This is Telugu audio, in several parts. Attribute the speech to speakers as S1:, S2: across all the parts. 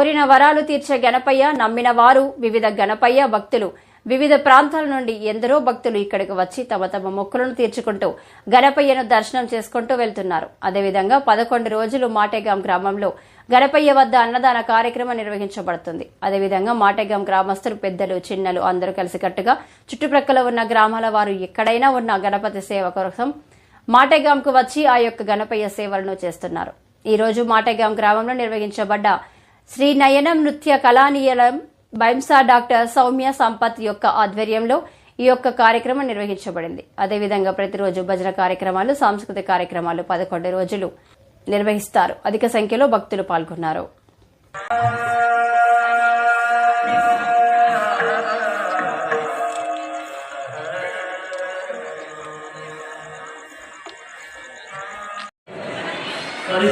S1: కోరిన వరాలు తీర్చే గణపయ్య నమ్మిన వారు వివిధ గణపయ్య భక్తులు. వివిధ ప్రాంతాల నుండి ఎందరో భక్తులు ఇక్కడికి వచ్చి తమ తమ మొక్కులను తీర్చుకుంటూ గణపయ్యను దర్శనం చేసుకుంటూ వెళ్తున్నారు. అదేవిధంగా పదకొండు రోజులు మాటేగాం గ్రామంలో గణపయ్య వద్ద అన్నదాన కార్యక్రమం నిర్వహించబడుతుంది. అదేవిధంగా మాటేగాం గ్రామస్తులు పెద్దలు చిన్నలు అందరూ కలిసికట్టుగా చుట్టుప్రక్కల ఉన్న గ్రామాల వారు ఎక్కడైనా ఉన్న గణపతి సేవ కోసం మాటేగాంకు వచ్చి ఆ యొక్క గణపయ్య సేవలను చేస్తున్నారు. ఈ రోజు మాటేగాం గ్రామంలో నిర్వహించబడ్డ శ్రీ నయనం నృత్య కళానీయలం బైంసా డాక్టర్ సౌమ్య సంపత్ యొక్క ఆధ్వర్యంలో ఈ యొక్క కార్యక్రమం నిర్వహించబడింది. అదేవిధంగా ప్రతిరోజు భజన కార్యక్రమాలు సాంస్కృతిక కార్యక్రమాలు పదకొండు రోజులు నిర్వహిస్తారు. అధిక సంఖ్యలో భక్తులు పాల్గొన్నారు.
S2: तरी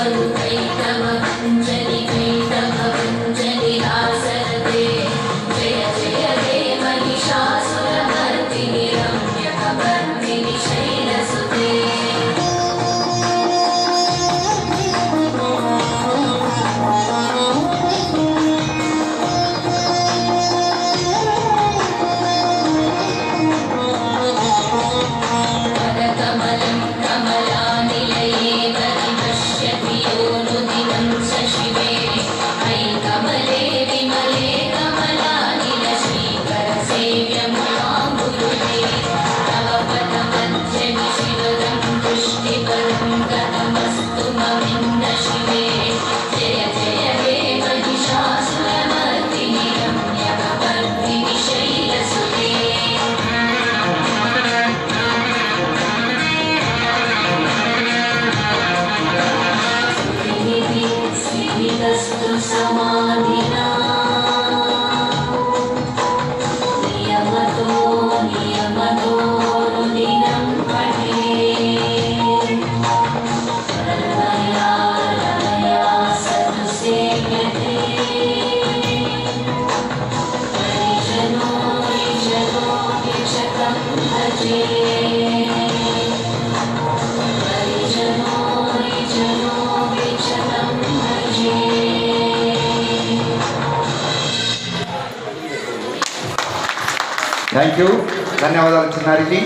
S3: Aleluia.
S4: థ్యాంక్ యూ ధన్యవాదాలు చిన్నారికి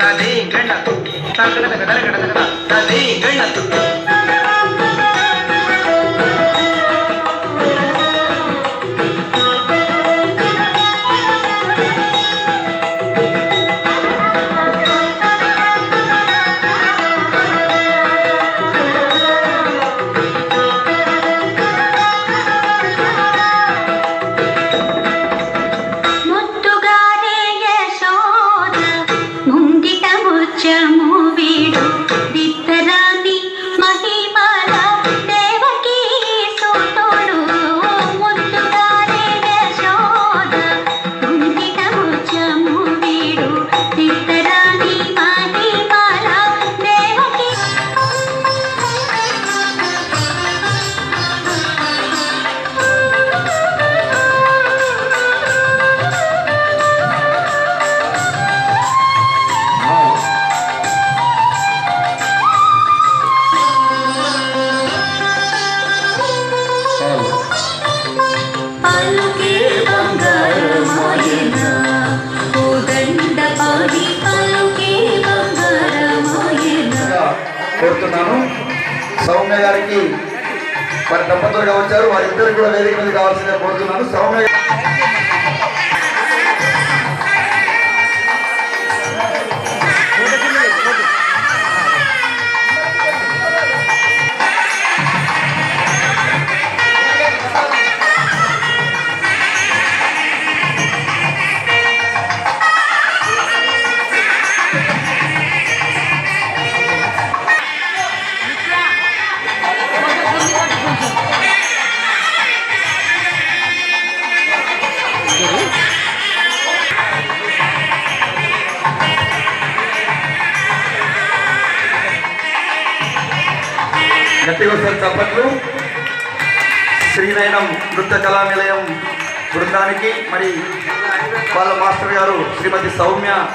S5: తనే గణతు తనే గణతు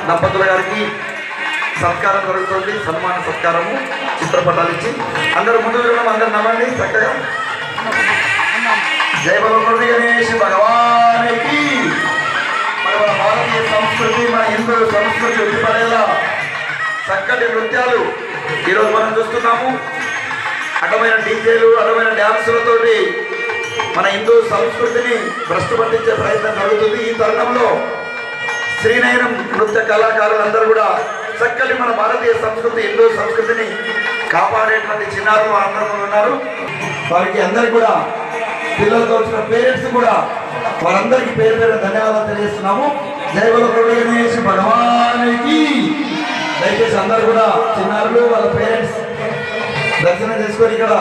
S5: దంపతుల గారికి సత్కారం జరుగుతుంది సన్మాన సత్కారము చిత్రపటాలు ఇచ్చి. అందరూ ముందు వెళ్ళడం అందరు నమ్మండి చక్కగా. జయ బలమురళి గణేష్ భగవానికి. మన భారతీయ సంస్కృతి మన హిందూ సంస్కృతి ఉట్టిపడేలా చక్కటి నృత్యాలు ఈరోజు మనం చూస్తున్నాము. అటమైన డీజేలు అటమైన డ్యాన్సులతోటి మన హిందూ సంస్కృతిని భ్రష్టు పట్టించే ప్రయత్నం జరుగుతుంది. ఈ తరుణంలో శ్రీనయనం నృత్య కళాకారులందరూ కూడా చక్కటి మన భారతీయ సంస్కృతి హిందూ సంస్కృతిని కాపాడేటువంటి చిన్నారు అందరూ ఉన్నారు. వారికి అందరికి కూడా పిల్లలతో వచ్చిన పేరెంట్స్ కూడా వారందరికీ పేరు పేరు ధన్యవాదాలు తెలియజేస్తున్నాము. జయగుల గణేష్ భగవానికి దయచేసి అందరు కూడా చిన్నారులు వాళ్ళ పేరెంట్స్ దర్శనం చేసుకొని ఇక్కడ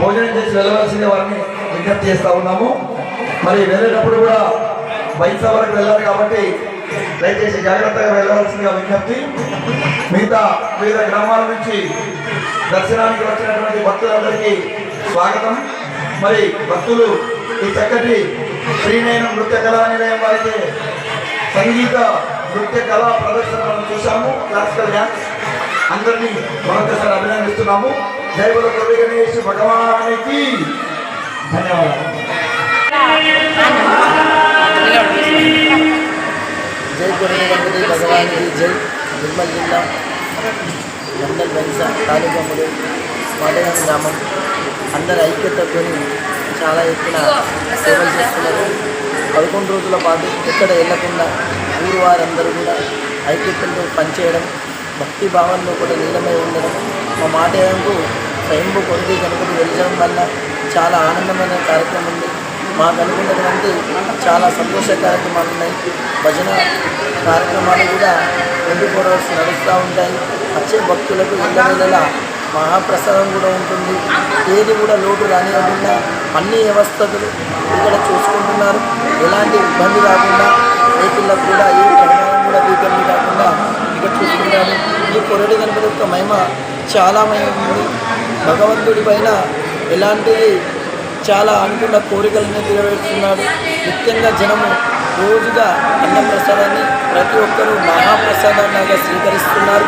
S5: భోజనం చేసి వెళ్ళవలసిన వారిని విజ్ఞప్తి చేస్తూ ఉన్నాము. మరి వెళ్ళేటప్పుడు కూడా బైక్ సవారికి వెళ్ళారు కాబట్టి దయచేసి జాగ్రత్తగా వెళ్ళవలసిందిగా విజ్ఞప్తి. మిగతా వివిధ గ్రామాల నుంచి దర్శనానికి వచ్చినటువంటి భక్తులందరికీ స్వాగతం. మరి భక్తులు ఈ చక్కటి శ్రీనయనం నృత్య కళా నిలయం వారికి సంగీత నృత్య కళా ప్రదర్శనలను చూశాము. క్లాసికల్ డ్యాన్స్ అందరినీ మరొకసారి అభినందిస్తున్నాము. దైవల కవి గణేష్ భగవానికి ధన్యవాదాలు.
S6: జై కొరణ గణపతి భగవానికి జై. నిర్మల్ జిల్లా మండల్ బైసా తాలూకములు మాటగాని గ్రామం. అందరి ఐక్యతతో చాలా ఎత్తున సేవలు చేస్తున్నారు. పదకొండు రోజుల పాటు ఎక్కడ వెళ్ళకుండా ఊరు వారందరూ కూడా ఐక్యతతో పనిచేయడం భక్తి భావంలో కూడా లీనమై ఉండడం. మా మాటకు స్వయంభూ కొద్ది గణపతి వెళ్ళడం వల్ల చాలా ఆనందమైన కార్యక్రమం ఉంది. మాకు అనుకున్నటువంటి చాలా సంతోష కార్యక్రమాలు ఉన్నాయి భజన కార్యక్రమాలు కూడా ట్వంటీ ఫోర్ అవర్స్ నడుస్తూ ఉంటాయి. వచ్చే భక్తులకు ఇళ్ళ మహాప్రసాదం కూడా ఉంటుంది. ఏది కూడా లోటు రానివ్వకుండా అన్ని వ్యవస్థలు ఇక్కడ చూసుకుంటున్నారు. ఎలాంటి ఇబ్బంది రాకుండా రైతులకు కూడా ఏ ప్రమాదం కూడా ఇబ్బంది కాకుండా ఇక్కడ చూసుకుంటారు. ఈ కొరడి గణపతి యొక్క మహిమ చాలా మహిమ ఉంది. భగవంతుడి పైన ఎలాంటి చాలా అనుకున్న కోరికలను నెరవేరుస్తున్నాడు. ముఖ్యంగా జనము రోజుగా అన్నప్రసాదాన్ని ప్రతి ఒక్కరూ మహాప్రసాదాన్ని స్వీకరిస్తున్నారు.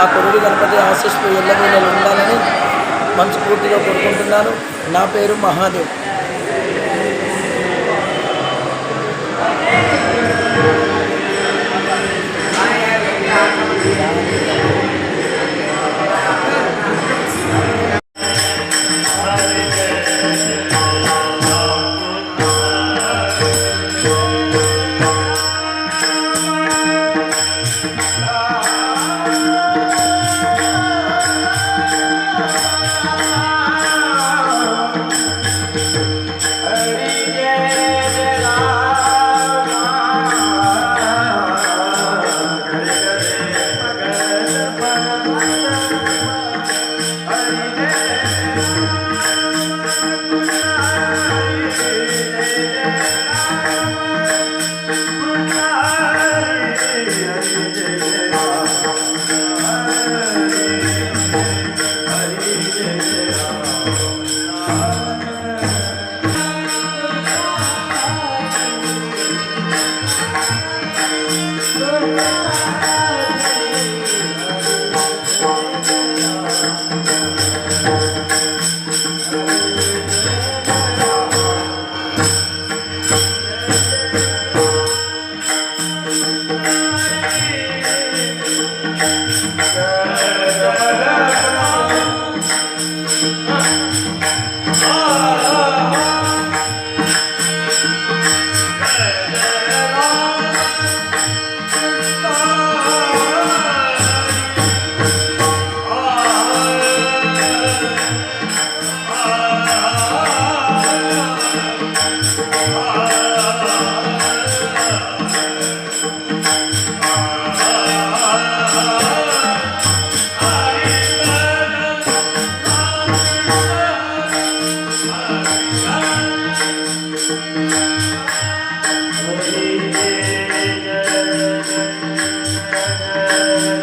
S6: ఆ కొరుడు గణపతి ఆశిస్తూ ఎల్లవేళలు ఉండాలని మనస్ఫూర్తిగా కోరుకుంటున్నాను. నా పేరు మహాదేవ్.
S2: Thank you.